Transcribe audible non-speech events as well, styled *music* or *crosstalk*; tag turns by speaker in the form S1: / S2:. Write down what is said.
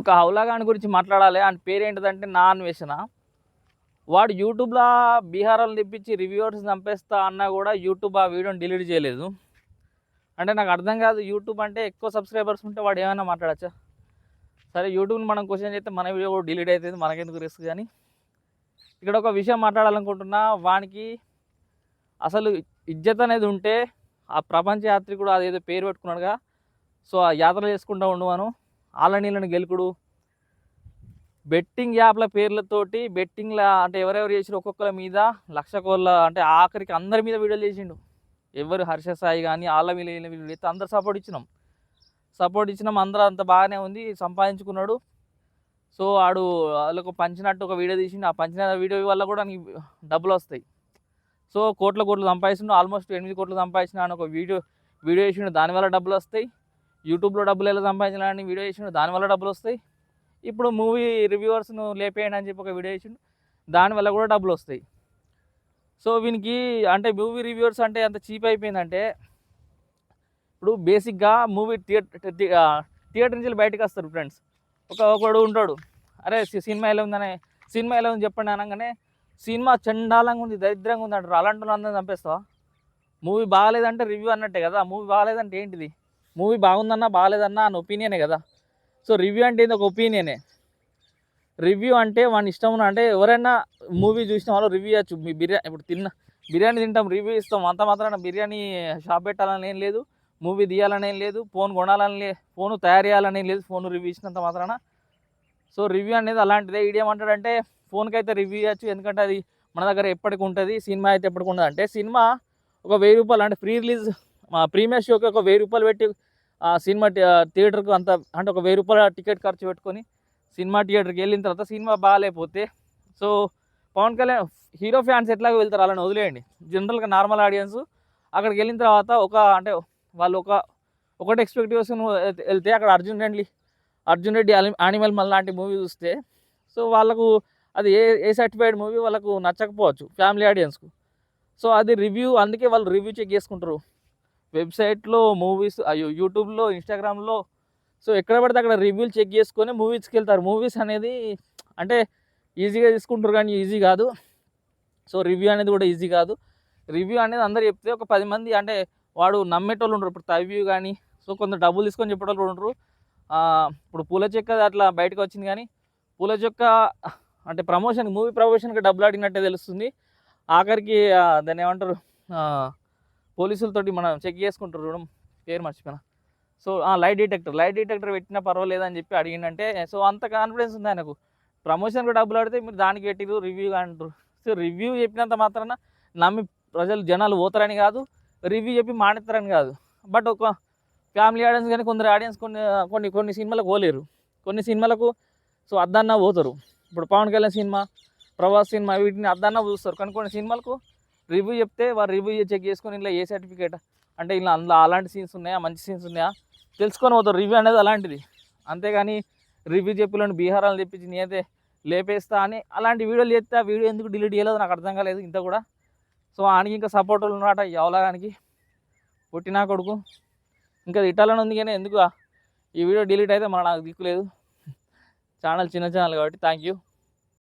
S1: ఒక హౌలాగాన్ గురించి మాట్లాడాలి. ఆయన పేరు ఏంటిదంటే నా అన్వేషణ వాడు యూట్యూబ్లో బీహారాలు తెప్పించి రివ్యూవర్స్ చంపేస్తా అన్నా కూడా యూట్యూబ్ ఆ వీడియోని డిలీట్ చేయలేదు. అంటే నాకు అర్థం కాదు యూట్యూబ్ అంటే ఎక్కువ సబ్స్క్రైబర్స్ ఉంటే వాడు ఏమైనా మాట్లాడచ్చా? సరే యూట్యూబ్ని మనం క్వశ్చన్ చేస్తే మన వీడియో కూడా డిలీట్ అవుతుంది మనకెందుకు రిస్క్ కానీ. ఇక్కడ ఒక విషయం మాట్లాడాలనుకుంటున్నా. వానికి అసలు ఇజ్జత్ అనేది ఉంటే ఆ ప్రపంచ యాత్రికుడు అదేదో పేరు పెట్టుకున్నాడుగా. సో ఆ యాత్ర చేసుకుంటూ ఉండవాను ఆళ్ళ నీళ్ళని గెలుకుడు. బెట్టింగ్ యాప్ల పేర్లతోటి బెట్టింగ్ల అంటే ఎవరెవరు చేసిరు ఒక్కొక్కరి మీద లక్ష కోళ్ళ అంటే ఆఖరికి అందరి మీద వీడియోలు చేసిండు. ఎవరు హర్ష సాయి కానీ ఆళ్ళ మీద వీళ్ళ వీడియోలు అయితే అందరు సపోర్ట్ ఇచ్చినాం. సపోర్ట్ ఇచ్చినాం అందరూ అంత బాగానే ఉంది సంపాదించుకున్నాడు. సో ఆడు వాళ్ళకు పంచినట్టు ఒక వీడియో తీసిండు. ఆ పంచిన వీడియో వల్ల కూడా నీకు డబ్బులు వస్తాయి. సో కోట్ల కోట్లు సంపాదిస్తుండు ఆల్మోస్ట్ ఎనిమిది కోట్లు సంపాదించిన అని ఒక వీడియో వీడియో చేసిండు దానివల్ల డబ్బులు వస్తాయి. యూట్యూబ్లో డబ్బులు ఎలా సంపాదించాలని వీడియో చేసిండు దానివల్ల డబ్బులు వస్తాయి. ఇప్పుడు మూవీ రివ్యూవర్స్ను లేపేయండి అని చెప్పి ఒక వీడియో చేసిండు దానివల్ల కూడా డబ్బులు వస్తాయి. సో వీనికి అంటే మూవీ రివ్యూవర్స్ అంటే ఎంత చీప్ అయిపోయిందంటే ఇప్పుడు బేసిక్గా మూవీ థియేటర్ థియేటర్ నుంచి బయటకు వస్తారు ఫ్రెండ్స్. ఒక ఒకడు ఉంటాడు అరే సినిమా ఎలా ఉందనే సినిమా ఎలా ఉంది చెప్పండి అనగానే సినిమా చండాలంగా ఉంది దరిద్రంగా ఉంది అంటారు. అలాంటి వాళ్ళు అందరం చంపేస్తావా? మూవీ బాగాలేదంటే రివ్యూ అన్నట్టే కదా మూవీ బాగాలేదంటే ఏంటిది? మూవీ బాగుందన్నా బాగాలేదన్నా అని ఒపీనియనే కదా. సో రివ్యూ అంటే ఇది ఒక ఒపీనియనే. రివ్యూ అంటే వాని ఇష్టం అంటే ఎవరైనా మూవీ చూసిన వాళ్ళు రివ్యూ చేయొచ్చు. మీ బిర్యానీ ఇప్పుడు తిన్న బిర్యానీ తింటాం రివ్యూ ఇస్తాం. అంత మాత్రాన బిర్యానీ షాప్ పెట్టాలని ఏం లేదు. మూవీ తీయాలని ఏం లేదు. ఫోన్ కొనాలని లే ఫోన్ తయారు చేయాలని లేదు. ఫోన్ రివ్యూ ఇచ్చినంత మాత్రాన. సో రివ్యూ అనేది అలాంటిదే. ఈడేమంటాడంటే ఫోన్కి అయితే రివ్యూ ఇవ్వచ్చు ఎందుకంటే అది మన దగ్గర ఎప్పటికి ఉంటుంది సినిమా అయితే ఎప్పటికి ఉండదు. అంటే సినిమా ఒక వెయ్యి రూపాయలు అంటే ఫ్రీ రిలీజ్ ప్రీమియర్ షోకి ఒక వెయ్యి రూపాయలు పెట్టి ఆ సినిమా థియేటర్కు అంత అంటే ఒక వెయ్యి రూపాయల టికెట్ ఖర్చు పెట్టుకొని సినిమా థియేటర్కి వెళ్ళిన తర్వాత సినిమా బాగాలేకపోతే so Pawan Kalyan hero fans ఎట్లాగో వెళ్తారు అలాని వదిలేయండి. జనరల్గా నార్మల్ ఆడియన్స్ అక్కడికి వెళ్ళిన తర్వాత ఒక అంటే వాళ్ళు ఒక ఒకటి ఎక్స్పెక్టేషన్ వెళ్తే అక్కడ అర్జున్ రెడ్డి అర్జున్ రెడ్డి యానిమల్ మల్ లాంటి మూవీ చూస్తే సో వాళ్ళకు అది ఏ ఏ సర్టిఫైడ్ మూవీ వాళ్ళకు నచ్చకపోవచ్చు ఫ్యామిలీ ఆడియన్స్కు. సో అది రివ్యూ అందుకే వాళ్ళు రివ్యూ చెక్ చేసుకుంటారు. వెబ్సైట్లో మూవీస్ అయ్యో యూట్యూబ్లో ఇన్స్టాగ్రామ్లో సో ఎక్కడ పడితే అక్కడ రివ్యూలు చెక్ చేసుకొని మూవీస్కి వెళ్తారు మూవీస్ అనేది అంటే ఈజీగా తీసుకుంటారు కానీ ఈజీ కాదు. సో రివ్యూ అనేది కూడా ఈజీ కాదు. రివ్యూ అనేది అందరు చెప్తే ఒక పది మంది అంటే వాడు నమ్మేటోళ్ళు ఉండరు. ఇప్పుడు తవ్యూ కానీ సో కొంత డబ్బులు తీసుకొని చెప్పేటోళ్ళు ఉండరు. ఇప్పుడు పూల చెక్క అట్లా బయటకు వచ్చింది కానీ పూల చెక్క అంటే ప్రమోషన్ మూవీ ప్రమోషన్కి డబ్బులు అడిగినట్టే తెలుస్తుంది. ఆఖరికి దాన్ని ఏమంటారు? పోలీసులతోటి మనం చెక్ చేసుకుంటారు చూడడం పేరు మర్చిపోయినా. So light detector light detector పెట్టినా పర్వాలేదు అని చెప్పి అడిగిందంటే సో అంత కాన్ఫిడెన్స్ ఉంది ఆయనకు. ప్రమోషన్కి డబ్బులు అడితే మీరు దానికి పెట్టిరు రివ్యూ అంటారు. సో రివ్యూ చెప్పినంత మాత్రాన నమ్మి ప్రజలు జనాలు పోతారని కాదు రివ్యూ చెప్పి మానేస్తారని కాదు. బట్ ఒక ఫ్యామిలీ ఆడియన్స్ కానీ కొందరు ఆడియన్స్ కొన్ని కొన్ని కొన్ని సినిమాలకు పోలేరు. కొన్ని సినిమాలకు సో అద్దన్నా పోతారు. ఇప్పుడు పవన్ కళ్యాణ్ సినిమా ప్రభాస్ సినిమా వీటిని అద్దన్నా చూస్తారు. కానీ కొన్ని సినిమాలకు రివ్యూ చెప్తే వారు రివ్యూ చెక్ చేసుకొని ఇలా ఏ సర్టిఫికేట్ అంటే ఇలా అందులో అలాంటి సీన్స్ ఉన్నాయా? మంచి సీన్స్ ఉన్నాయా? తెలుసుకొని పోతారు. రివ్యూ అనేది అలాంటిది. అంతేగాని రివ్యూ చెప్పిలోని బీహారాలు తెప్పించి నేనైతే లేపేస్తా అని అలాంటి వీడియోలు చేస్తే ఆ వీడియో ఎందుకు డిలీట్ చేయలేదు? నాకు అర్థం కాలేదు ఇంత కూడా. సో ఆయనకి ఇంకా సపోర్ట్ ఉన్నాట ఎవలాగానికి పుట్టినా కొడుకు. ఇంకా తిట్టాలని ఉంది కానీ ఎందుకు ఈ వీడియో డిలీట్ అయితే మన నాకు దిక్కులేదు *laughs* ఛానల్ చిన్న ఛానల్ కాబట్టి థ్యాంక్ యూ